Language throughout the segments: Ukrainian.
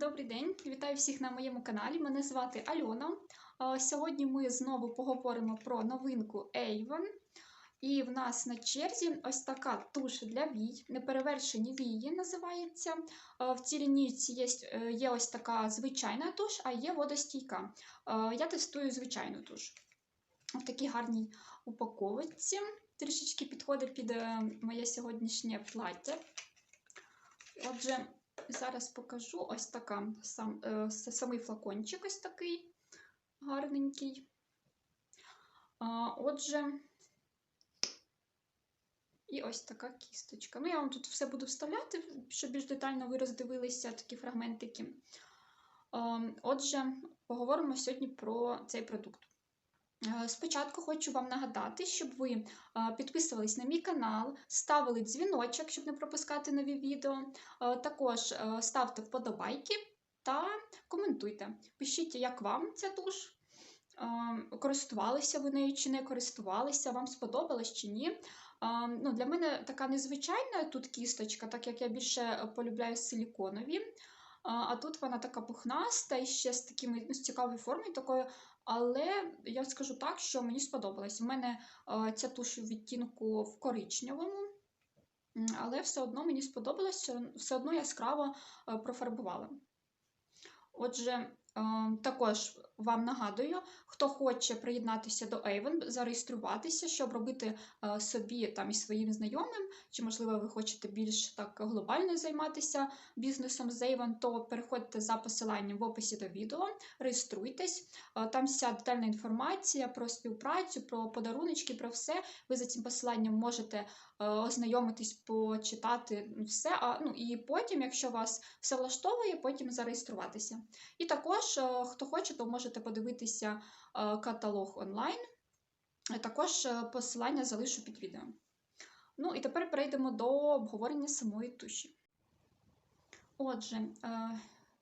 Добрий день, вітаю всіх на моєму каналі. Мене звати Альона. Сьогодні ми знову поговоримо про новинку Avon. І в нас на черзі ось така туш для вій, неперевершені вії називається. В цій лінійці є, е, є ось така звичайна туш, а є водостійка. Я тестую звичайну туш. В такій гарній упаковочці. Трішечки підходить під е, моє сьогоднішнє плаття. Отже, Зараз покажу ось така сам, е, самий флакончик ось такий гарненький. А, Отже, і ось така кісточка. Ну, я вам тут все буду вставляти, щоб більш детально ви роздивилися такі фрагментики. Отже, поговоримо сьогодні про цей продукт. Е, Спочатку хочу вам нагадати, щоб ви е, підписувались на мій канал, ставили дзвіночок, щоб не пропускати нові відео. Е, Також ставте вподобайки та коментуйте. Пишіть, як вам ця туш, користувалися ви нею чи не користувалися, вам сподобалось чи ні. Ну, Для мене така незвичайна тут кісточка, так як я більше полюбляю силіконові. А тут вона така пухнаста і ще з такими ну, з цікавою формою такою. Але я скажу так, що мені сподобалось. У мене ця туш у відтінку в коричневому, але все одно мені сподобалось, все- одно яскраво е, профарбувала. Отже, також вам нагадую, хто хоче приєднатися до Avon, зареєструватися, щоб робити е, собі там і своїм знайомим, чи, можливо, ви хочете більш так глобально займатися бізнесом з Avon, то переходьте за посиланням в описі до відео, реєструйтесь. Е, Там вся детальна інформація про співпрацю, про подаруночки, про все. Ви за цим посиланням можете е, ознайомитись, почитати ну, все. А, ну, і потім, якщо вас все влаштовує, потім зареєструватися. І також, е, хто хоче, то можете подивитися е, каталог онлайн. Е, Також е, посилання залишу під відео. Ну і тепер перейдемо до обговорення самої туші. Отже,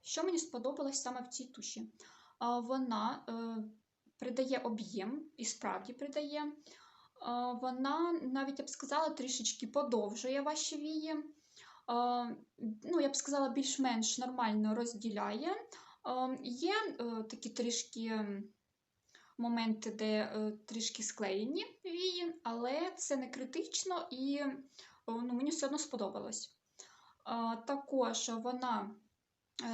що мені сподобалось саме в цій туші? Вона придає об'єм і справді придає. Вона, навіть я б сказала, трішечки подовжує ваші вії. Ну, я б сказала, більш-менш нормально розділяє. Е, Є е, такі трішки моменти, де е, трішки склеєні вії, але це не критично і е, ну, мені все одно сподобалось. Також вона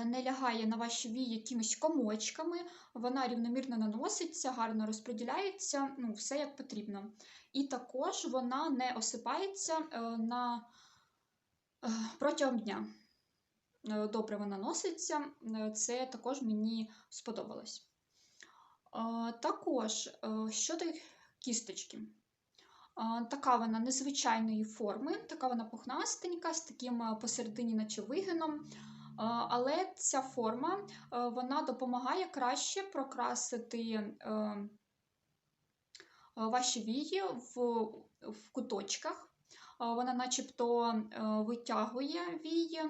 не лягає на ваші вії якимись комочками, вона рівномірно наноситься, гарно розподіляється, ну, все як потрібно. І також вона не осипається на, протягом дня. Е, Добре вона носиться, е, це також мені сподобалось. Е, Також щодо кісточки. Така вона незвичайної форми, така вона пухнастенька, з таким посередині наче вигином. Але ця форма вона допомагає краще прокрасити ваші вії в, в куточках. Вона начебто витягує вії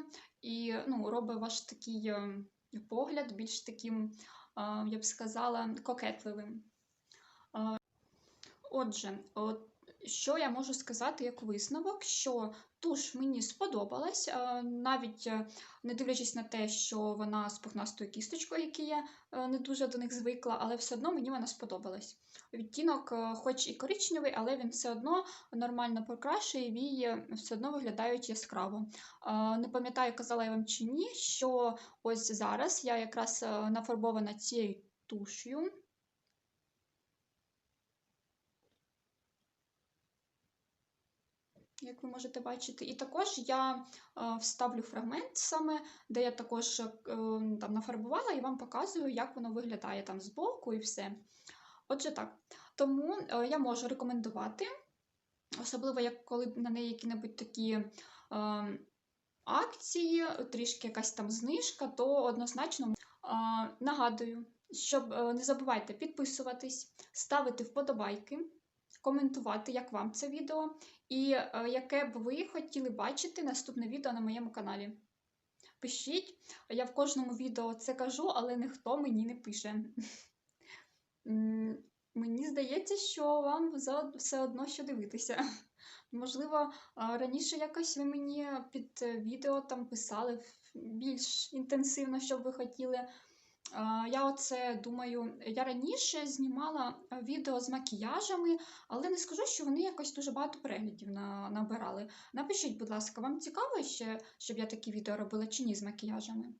і ну, робить ваш такий е, погляд більш таким, я б сказала, кокетливим. Отже, от що я можу сказати як висновок, що туш мені сподобалась, е, навіть е, не дивлячись на те, що вона з пухнастою кісточкою, які я е, не дуже до них звикла, але все одно мені вона сподобалась. Відтінок, хоч і коричневий, але він все одно нормально покрашує, вії все одно виглядають яскраво. Не пам'ятаю, казала я вам чи ні, що ось зараз я якраз нафарбована цією туш'ю. Як ви можете бачити. І також я е, вставлю фрагмент саме, де я також е, там нафарбувала і вам показую, як воно виглядає там збоку і все. Отже, так. Тому е, я можу рекомендувати, особливо як коли на неї які-небудь такі акції, трішки якась там знижка, то однозначно е, нагадую, щоб не забувайте підписуватись, ставити вподобайки. Коментувати, як вам це відео, і е, яке б ви хотіли бачити наступне відео на моєму каналі. Пишіть, я в кожному відео це кажу, але ніхто мені не пише. Мені здається, що вам все одно що дивитися. Можливо, раніше якось ви мені під е, відео там писали, більш інтенсивно, що б ви хотіли. А, Я оце думаю, я раніше знімала е, відео з макіяжами, але не скажу, що вони якось дуже багато переглядів на, набирали. Напишіть, будь ласка, вам цікаво ще, щоб я такі відео робила чи ні з макіяжами?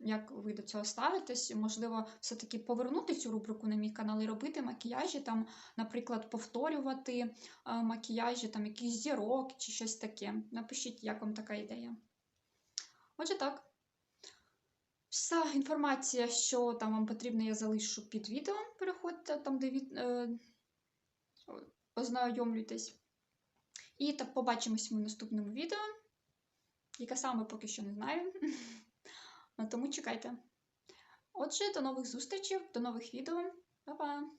Як ви до цього ставитесь? Можливо, все-таки повернути цю рубрику на мій канал і робити макіяжі, там, наприклад, повторювати макіяжі, там якийсь зірок чи щось таке. Напишіть, як вам така ідея. Отже, так. Вся інформація, що там вам потрібно, я залишу під відео. Переходьте там, де від, е, ознайомлюйтесь. І так побачимось в наступному відео, яке саме поки що не знаю. Ну, Тому чекайте. Отже, до нових зустрічей, до нових відео. Па-па!